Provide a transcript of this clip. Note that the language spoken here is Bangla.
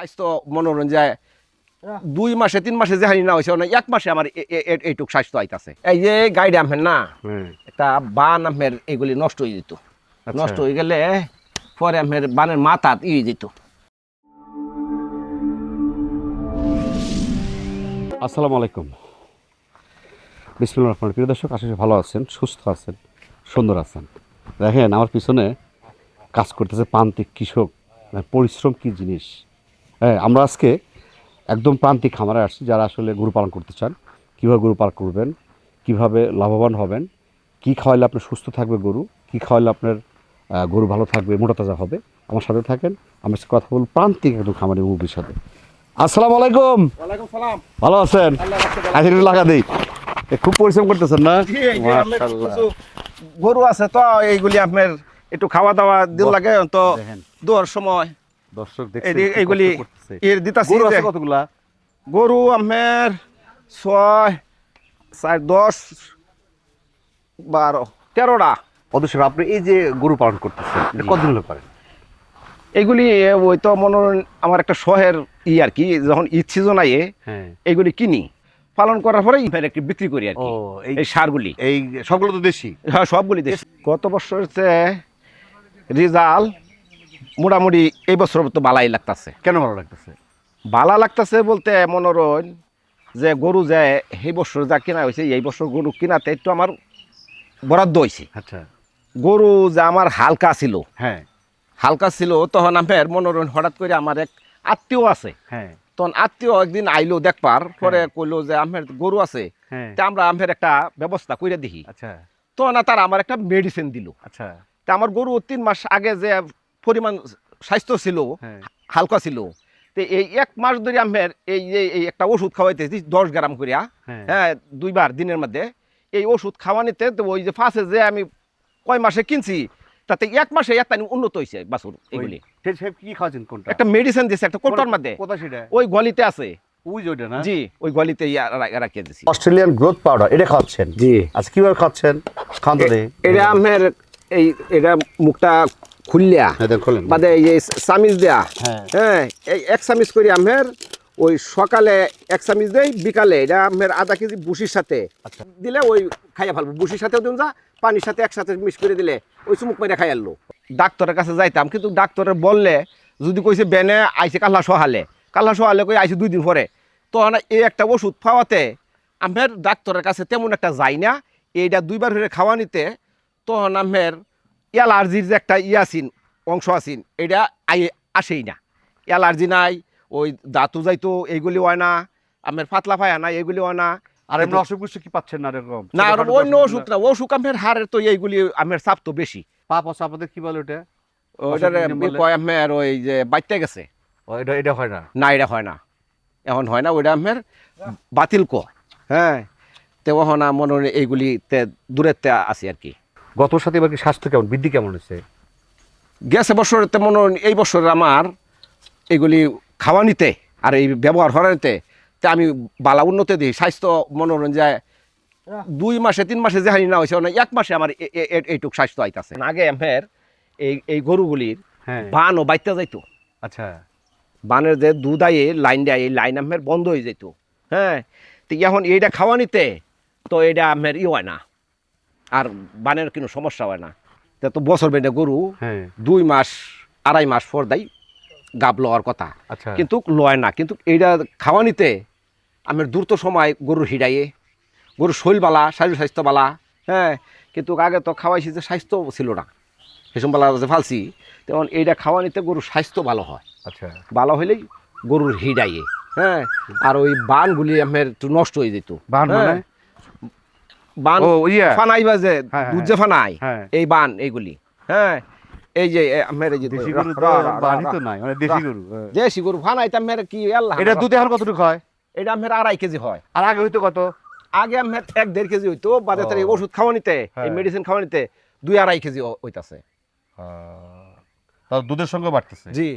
স্বাস্থ্য মনোরঞ্জন দুই মাসে তিন মাসে যে হানি না হয়েছে না এক মাসে আমার এইটুক স্বাস্থ্য আইতাছে। এই যে গাইড আমের না হ্যাঁ। একটা বান আমের এগুলি নষ্ট হয়ে যেত। আচ্ছা। নষ্ট হয়ে গেলে পরে আমের বানের মাথা ইয়ে যেত। আসসালামু আলাইকুম। বিসমুল্লাহ রহমান প্রিয় দর্শক আশা করি ভালো আছেন সুস্থ আছেন সুন্দর আছেন। দেখেন আমার পিছনে কাজ করতেছে প্রান্তিক কৃষক। মানে পরিশ্রম কি জিনিস? হ্যাঁ আমরা আজকে একদম প্রান্তিক খামারে আসছি যারা আসলে গরু পালন করতে চান। কীভাবে গরু পালন করবেন? কীভাবে লাভবান হবেন? কি খাওয়াইলে আপনার সুস্থ থাকবে গরু? কি খাওয়াইলে আপনার গরু ভালো থাকবে মোটা তাজা হবে? আমার সাথে থাকেন। আমার সাথে কথা বলব প্রান্তিক একদম খামারের মুরগির সাথে। আসসালামু আলাইকুম। সালাম। ভালো আছেন? আজকে লাগা দিই। খুব পরিশ্রম করতেছেন না? গরু আছে তো এইগুলি আপনার একটু খাওয়া দাওয়া দিন লাগে তো দোয়ার সময় দর্শক এইগুলি এর দিতাছি গরু কতগুলা? আপনার ছয় চার দশ বারো তেরোটা। অবশ্যই আপনি এই যে গরু পালন করতেছেন কতদিন হলো করেন এইগুলি এ, ওই তো মনে আমার একটা শহের ই আর কি যখন ঈদ সিজন আয়ে হ্যাঁ। এইগুলি কিনি। পালন করার পরে ইফের একটু বিক্রি করি আর কি এই সারগুলি। এই সবগুলো তো দেশি? হ্যাঁ সবগুলি দেশ। গত বছর হচ্ছে রেজাল্ট মোটামুটি এই বছর তো বালাই লাগতাছে। কেন ভালো লাগতেছে? বালা লাগতাছে বলতে মনোরণ যে গরু যে সেই বছর যা কিনা হয়েছে এই বছর গরু কিনাতে একটু আমার বরাদ্দ হয়েছে আচ্ছা। গরু যে আমার হালকা ছিল হ্যাঁ। হালকা ছিল তখন আমার মনোরণ হঠাৎ করে আমার এক আত্মীয় আছে। হ্যাঁ। তখন আত্মীয় একদিন আইলো দেখবার পরে কইলো যে আমার গরু আছে হ্যাঁ। তা আমরা আমার একটা ব্যবস্থা করে দেখি আচ্ছা। তখন তার আমার একটা মেডিসিন দিল। আচ্ছা। তা আমার গরু তিন মাস আগে যে পরিমাণ স্বাস্থ্য ছিল হ্যাঁ। হালকা ছিল। তো এই এক মাস ধরে আমার এই যে এই একটা ওষুধ খাওয়াইতেছি দশ গ্রাম করিয়া হ্যাঁ। হ্যাঁ দুইবার দিনের মধ্যে। এই ওষুধ খাওয়ানিতে তো ওই যে ফার্স্টে যে আমি কয় মাসে কিনছি তাতে এক মাসে একটা উন্নত হয়েছে বাছুর এগুলি। কি খাওয়াছেন কোনটা? একটা মেডিসিন দিছে একটা কোটার মধ্যে। সেটা? ওই গলিতে আছে। জি ওই গলিতে রাখিয়ে দিছি। অস্ট্রেলিয়ান গ্রোথ পাউডার এটা খাওয়াচ্ছেন? জি। আচ্ছা কীভাবে খাচ্ছেন খান এটা আমার এই এটা মুখটা খুললিয়া। হ্যাঁ বাদে এই যে চামিচ দেয়া। হ্যাঁ। হ্যাঁ এই এক চামিচ করি আমের ওই সকালে এক চামিচ দেই বিকালে এটা আমের আধা কেজি বুসির সাথে। আচ্ছা। দিলে ওই খাইয়া ফেলব। বুসির সাথেও দিন যা পানির সাথে একসাথে মিক্স করে দিলে ওই চুমুক মেরে খাই আনলো। ডাক্তারের কাছে যাইতাম কিন্তু ডাক্তারের বললে যদি কইছে বেনে আইসে কাল্লা সহালে কাল্লা সহালে কই আইছে দুই দিন পরে। তখন এই একটা ওষুধ খাওয়াতে আমের ডাক্তারের কাছে তেমন একটা যাই না। এইটা দুইবার ধরে খাওয়া নিতে তখন আমের অ্যালার্জির যে একটা ই আসিন অংশ আসিন এটা আই আসেই না। অ্যালার্জি নাই ওই দাঁতু যাইতো এইগুলি হয় না আমের পাতলা পায়া না এইগুলি হয় না। আর এমনি অসুখ বিসুখ কি পাচ্ছেন না এরকম? না আর অন্য অসুখ ওষুধ না অসুখ আমের হারের তো এইগুলি আমের চাপ তো বেশি। পাপ আছে আপনাদের কি বলে ওটা? নিয়ে কয় আমের ওই যে বাইতে গেছে। এটা এটা হয় না? না এটা হয় না। এখন হয় না ওইটা আমের বাতিল ক। হ্যাঁ তো ওহনা মনে এইগুলিতে দূরেতে আছি আর কি। গত সাথে এবার কি স্বাস্থ্য কেমন? বৃদ্ধি কেমন হয়েছে? গেছে বছর তেমন এই বছর আমার এগুলি খাওয়া নিতে আর এই ব্যবহার করাতে তে আমি বালা উন্নতি দিই। স্বাস্থ্য মনোরঞ্জন যায় দুই মাসে তিন মাসে যে হানি না হয়েছে না এক মাসে আমার এইটুক স্বাস্থ্য আইতাছে। আগে আমার এই এই গরুগুলির হ্যাঁ। বান ও বাইতে যাইতো। আচ্ছা। বানের যে দুধ আয়ে লাইন দেয় এই লাইন আমার বন্ধ হয়ে যেত হ্যাঁ তো এখন এইটা খাওয়া নিতে তো এটা আমার ই হয় না। আর বানের কোনো সমস্যা হয় না। তা তো বছর বেঁধে গরু হ্যাঁ। দুই মাস আড়াই মাস পর দেয় গাব লওয়ার কথা। আচ্ছা। কিন্তু লয় না। কিন্তু এইটা খাওয়া নিতে আমার দ্রুত সময় গরুর হিডাইয়ে গরুর শৈল বালা শারীর স্বাস্থ্য বালা হ্যাঁ কিন্তু আগে তো খাওয়াইছি যে স্বাস্থ্য ছিল না। সেসব বালা যে ফালছি তখন এইটা খাওয়া নিতে গরুর স্বাস্থ্য ভালো হয়। আচ্ছা। ভালো হইলেই গরুর হিডাইয়ে হ্যাঁ আর ওই বানগুলি আমার একটু নষ্ট হয়ে যেত। বান হ্যাঁ, মানে? বান ফানাই বা যে হ্যাঁ, দুধ যে ফানাই হ্যাঁ। এই বান এইগুলি। হ্যাঁ এই যে এই যে দেশি গরু তো রা- তো নাই মানে দেশি গরু হ্যাঁ। দেশি গরু ফানাইতে আমার কি আল্লাহ এটা দুধ এখন কতটুকু হয়? এটা আমার আড়াই কেজি হয়। আর আগে হইতো কত? আগে আমার এক দেড় কেজি হইতো বাদে তার ওষুধ খাওয়া নিতে এই হ্যাঁ। মেডিসিন খাওয়া নিতে দুই আড়াই কেজি হইতাছে। তার দুধের সঙ্গে বাড়তেছে। জি।